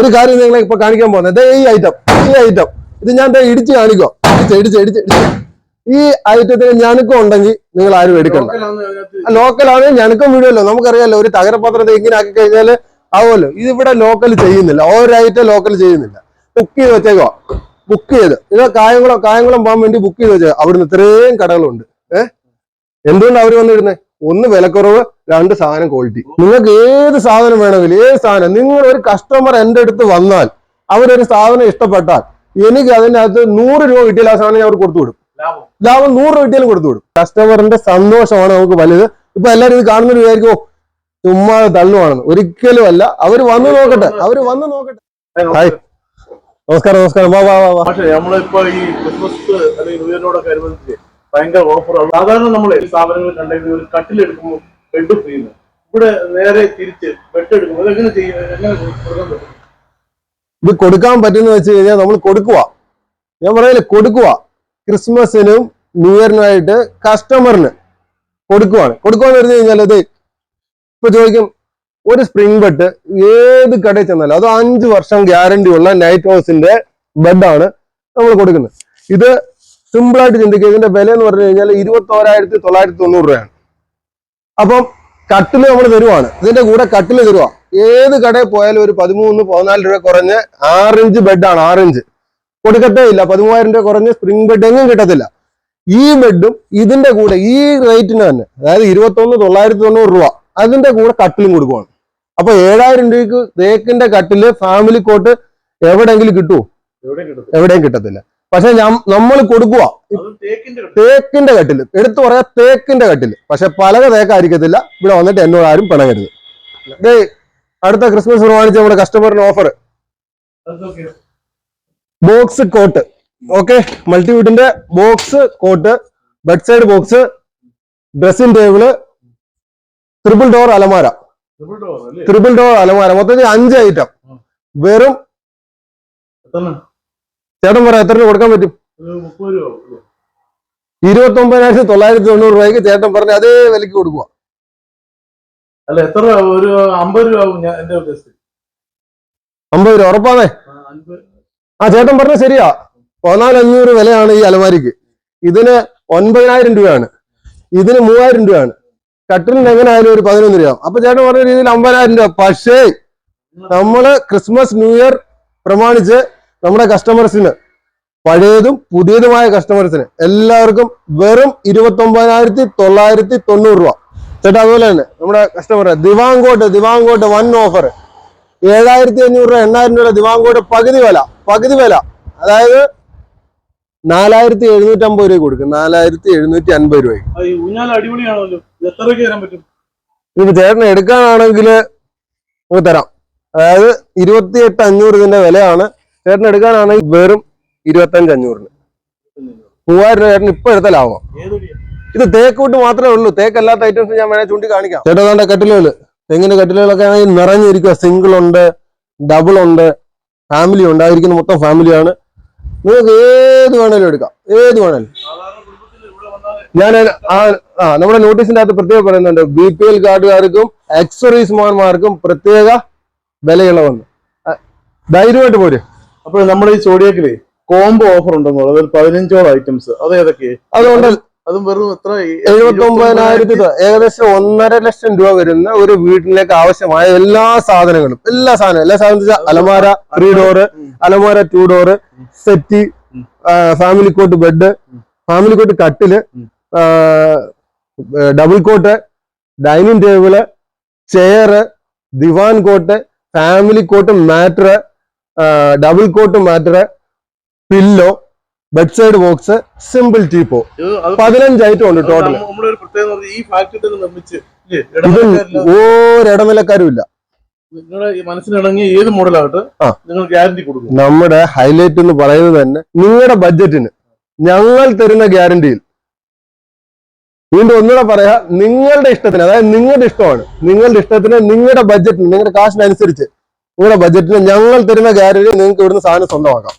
ഒരു കാര്യം നിങ്ങളെ ഇപ്പൊ കാണിക്കാൻ പോകുന്നത്. ഈ ഐറ്റം ഈ ഐറ്റം ഇത് ഞാൻ ഇടിച്ച് കാണിക്കോ. ഇടിച്ച് ഇടിച്ച് ഇടിച്ച് ഇടിച്ച്. ഈ ഐറ്റത്തിന് ഞണക്കം ഉണ്ടെങ്കിൽ നിങ്ങൾ ആരും എടുക്കണ്ട. ലോക്കലാണ് ഞണക്കം വീഴുമല്ലോ നമുക്കറിയാലോ ഒരു തകരപത്രത്തെ ഇങ്ങനെ ആക്കി കഴിഞ്ഞാൽ ആവുമല്ലോ. ഇതിവിടെ ലോക്കൽ ചെയ്യുന്നില്ല. ഓരോ ഐറ്റം ലോക്കൽ ചെയ്യുന്നില്ല. ബുക്ക് ചെയ്ത് വെച്ചേക്കോ. ബുക്ക് ചെയ്ത്. ഇത് കായംകുളം കായംകുളം പോകാൻ വേണ്ടി ബുക്ക് ചെയ്ത് വെച്ചേക്കോ. അവിടുന്ന് ഇത്രയും കടകളുണ്ട്. ഏഹ് എന്തുകൊണ്ട് അവർ വന്നിരുന്നേ ഒന്ന് വിലക്കുറവ് രണ്ട് സാധനം ക്വാളിറ്റി നിങ്ങൾക്ക് ഏത് സാധനം വേണമെങ്കിൽ ഏത് സാധനം നിങ്ങൾ ഒരു കസ്റ്റമർ എന്റെ അടുത്ത് വന്നാൽ അവരൊരു സാധനം ഇഷ്ടപ്പെട്ടാൽ എനിക്ക് അതിന്റെ അകത്ത് നൂറ് രൂപ കിട്ടിയാൽ ആ സാധനം ഞാൻ അവർക്ക് കൊടുത്തു വിടും. ലാഭം. നൂറ് രൂപ കിട്ടിയാലും കൊടുത്തു വിടും. കസ്റ്റമറിന്റെ സന്തോഷമാണ് നമുക്ക് വലുത്. ഇപ്പൊ എല്ലാവരും ഇത് കാണുന്നൊരു വിചാരിക്കും "ഓ, ചുമ്മാ തള്ളുവാണെന്ന്. ഒരിക്കലും അല്ല. അവർ വന്ന് നോക്കട്ടെ. അവർ വന്ന് നോക്കട്ടെ. ഹായ് നമസ്കാരം. നമസ്കാരം വാ വാ വാ നമ്മളിപ്പോ ഈ ക്രിസ്മസ് അല്ലെങ്കിൽ ന്യൂ ഇയറിനോടൊക്കെ അനുബന്ധിച്ച് ഭയങ്കര ഓഫറാണ് സാധാരണ നമ്മൾ സ്ഥാപനങ്ങൾ കണ്ടെങ്കിൽ ഒരു കട്ടിലെടുക്കുമ്പോൾ ബെഡ് ഫ്രീ ഇവിടെ നേരെ തിരിച്ച് ബെഡ് എടുക്കുമ്പോൾ അതെങ്ങനെ ചെയ്യും? എങ്ങനെ കൊടുക്കാൻ ഇത് കൊടുക്കാൻ പറ്റുന്ന വെച്ച് കഴിഞ്ഞാൽ നമ്മൾ കൊടുക്കുക ഞാൻ പറയില്ല കൊടുക്കുക ക്രിസ്മസിനും ന്യൂ ഇയറിനായിട്ട് കസ്റ്റമറിന് കൊടുക്കുവാണ്. കൊടുക്കുവാന്ന് പറഞ്ഞു കഴിഞ്ഞാൽ അത് ഇപ്പൊ ചോദിക്കും ഒരു സ്പ്രിംഗ് ബെഡ് ഏത് കടയിൽ ചെന്നാലും അത് അഞ്ച് വർഷം ഗ്യാരണ്ടി ഉള്ള നൈറ്റ് ഹൗസിന്റെ ബെഡാണ് നമ്മൾ കൊടുക്കുന്നത്. ഇത് സിമ്പിൾ ആയിട്ട് ചിന്തിക്കുക. ഇതിന്റെ വില എന്ന് പറഞ്ഞു കഴിഞ്ഞാൽ ഇരുപത്തോരായിരത്തി തൊള്ളായിരത്തി തൊണ്ണൂറ് രൂപയാണ്. അപ്പം കട്ടിൽ നമ്മൾ തരുവാണ്. ഇതിന്റെ കൂടെ കട്ടിൽ തരുക ഏത് കടയിൽ പോയാലും ഒരു പതിമൂന്ന് പതിനാല് രൂപ കുറഞ്ഞ് ആറിഞ്ച് ബെഡാണ് ആറിഞ്ച്. കൊടുക്കത്തേ ഇല്ല. പതിമൂവായിരം രൂപ കുറഞ്ഞ് സ്പ്രിംഗ് ബെഡ് എങ്ങും കിട്ടത്തില്ല. ഈ ബെഡും ഇതിന്റെ കൂടെ ഈ റേറ്റിന് തന്നെ അതായത് ഇരുപത്തൊന്ന് തൊള്ളായിരത്തി തൊണ്ണൂറ് രൂപ അതിന്റെ കൂടെ കട്ടിലും കൊടുക്കുവാണ്. അപ്പൊ ഏഴായിരം രൂപയ്ക്ക് തേക്കിന്റെ കട്ടിൽ ഫാമിലി കോട്ട് എവിടെയെങ്കിലും കിട്ടുമോ എവിടെ എവിടെയും കിട്ടത്തില്ല. പക്ഷെ നമ്മൾ കൊടുക്കുക. തേക്കിന്റെ കട്ടിൽ. എടുത്തു പറയാ തേക്കിന്റെ കട്ടിൽ. പക്ഷെ പലക തേക്കായിരിക്കത്തില്ല ഇവിടെ വന്നിട്ട് എന്നോട് ആരും പിണങ്ങരുത്. അടുത്ത ക്രിസ്മസ് പ്രമാണിച്ച് നമ്മുടെ കസ്റ്റമറിന് offer box cot okay മൾട്ടിവീഡിന്റെ box cot bed side box dressing table triple door അലമാര. ത്രിപ്പിൾ ഡോർ അല്ലേ? ട്രിപ്പിൾ ഡോർ അലമാര. മൊത്തത്തിൽ അഞ്ച് ഐറ്റം വെറും ചേട്ടൻ പറയാം എത്ര രൂപ കൊടുക്കാൻ പറ്റും? ഇരുപത്തി ഒമ്പതിനായിരത്തി തൊള്ളായിരത്തി തൊണ്ണൂറ് രൂപയ്ക്ക് ചേട്ടൻ പറഞ്ഞ അതേ വിലക്ക് കൊടുക്കുക അല്ല എത്ര ഒരു അമ്പത് രൂപ എന്റെ ഉദ്ദേശത്തിൽ. അമ്പത് രൂപ ഉറപ്പാണേ ആ ചേട്ടൻ പറഞ്ഞ ശരിയാ. പതിനാലഞ്ഞൂറ് വിലയാണ് ഈ അലമാരിക്ക്. ഇതിന് ഒൻപതിനായിരം രൂപയാണ്. ഇതിന് മൂവായിരം രൂപയാണ്. കട്ടിലിന് എങ്ങനെ ആയാലും ഒരു പതിനൊന്ന് രൂപ അപ്പൊ ചേട്ടൻ പറഞ്ഞ രീതിയിൽ അമ്പതിനായിരം രൂപ. പക്ഷേ നമ്മൾ ക്രിസ്മസ് ന്യൂ ഇയർ പ്രമാണിച്ച് നമ്മുടെ കസ്റ്റമേഴ്സിന് പഴയതും പുതിയതുമായ കസ്റ്റമേഴ്സിന് എല്ലാവർക്കും വെറും ഇരുപത്തി ഒമ്പതിനായിരത്തി തൊള്ളായിരത്തി തൊണ്ണൂറ് രൂപ. ചേട്ടാ അതുപോലെ തന്നെ നമ്മുടെ customer divan cot divan cot one offer ഏഴായിരത്തി അഞ്ഞൂറ് രൂപ എണ്ണായിരം രൂപ ദിവാങ്കോട്ട് പകുതി വില പകുതി വില. അതായത് നാലായിരത്തി എഴുന്നൂറ്റി അമ്പത് രൂപ കൊടുക്കും നാലായിരത്തി എഴുന്നൂറ്റി അൻപത് ഇത് രൂപയ്ക്ക് ഇനിയിപ്പോ ചേട്ടന് എടുക്കാനാണെങ്കിൽ നമുക്ക് തരാം. അതായത് ഇരുപത്തി എട്ട് അഞ്ഞൂറ് ഇതിന്റെ വിലയാണ്. ചേട്ടൻ എടുക്കാനാണെങ്കിൽ വെറും ഇരുപത്തഞ്ച് അഞ്ഞൂറിന് മൂവായിരം രൂപ ചേട്ടൻ ഇപ്പൊ എടുത്ത ലാഭം. ഇത് തേക്ക് വിട്ട് മാത്രമേ ഉള്ളൂ. തേക്കല്ലാത്ത ഐറ്റംസ് ഞാൻ വേണേ ചൂണ്ടി കാണിക്കാം. ചേട്ടാ വേണ്ട കട്ടിലുകൾ തെങ്ങിന്റെ കട്ടിലുകളൊക്കെ ആണെങ്കിൽ നിറഞ്ഞിരിക്കുക സിംഗിൾ ഉണ്ട് ഡബിൾ ഉണ്ട് ഫാമിലി ഉണ്ട്. ആയിരിക്കുന്ന മൊത്തം ഫാമിലിയാണ് നിങ്ങൾക്ക് ഏത് വേണേലും എടുക്കാം. ഏത് വേണേലും. ഞാൻ ആ നമ്മുടെ നോട്ടീസിന്റെ അകത്ത് പ്രത്യേകം പറയുന്നുണ്ട്. ബി പി എൽ കാർഡുകാർക്കും എക്സറീസ്മാർക്കും പ്രത്യേക വിലയുള്ളവന്ന് ധൈര്യമായിട്ട് പോര്. അപ്പോൾ നമ്മുടെ ഈ സോഡിയക്കിൽ കോംബോ ഓഫർ ഉണ്ടെന്ന് അതിൽ പതിനഞ്ചോളം ഐറ്റംസ് അത് ഏതൊക്കെ അതുകൊണ്ട് അതും വെറും എത്ര? എഴുപത്തി ഒമ്പതിനായിരത്തി ഏകദേശം ഒന്നര ലക്ഷം രൂപ വരുന്ന ഒരു വീട്ടിലേക്ക് ആവശ്യമായ എല്ലാ സാധനങ്ങളും. എല്ലാ സാധനവും. എല്ലാ സാധനം അലമാര ത്രീ ഡോറ് അലമാര two door set family cot bed family cot കട്ടിൽ double cot dining table chair divan cot family cot mattress double cot mattress pillow bed side box simple teapoy പതിനഞ്ച് ഐറ്റം ഉണ്ട് ടോട്ടൽ ഒരിടനിലക്കാരും ഇല്ല? മനസ്സിനിണങ്ങിയ ഏത് മോഡലാകട്ടെ നിങ്ങൾ guarantee കൊടുക്കും. നമ്മുടെ highlight എന്ന് പറയുന്നത് തന്നെ നിങ്ങളുടെ ബഡ്ജറ്റിന് ഞങ്ങൾ തരുന്ന ഗ്യാരണ്ടിയിൽ വീണ്ടും ഒന്നുകൂടെ പറയാ നിങ്ങളുടെ ഇഷ്ടത്തിന് അതായത് നിങ്ങളുടെ ഇഷ്ടമാണ്. നിങ്ങളുടെ ഇഷ്ടത്തിന് നിങ്ങളുടെ ബഡ്ജറ്റിന് നിങ്ങളുടെ കാശിനനുസരിച്ച് നിങ്ങളുടെ ബജറ്റിന് ഞങ്ങൾ തരുന്ന ഗ്യാരണ്ടി നിങ്ങൾക്ക് ഇവിടുന്ന് സാധനം സ്വന്തമാക്കാം.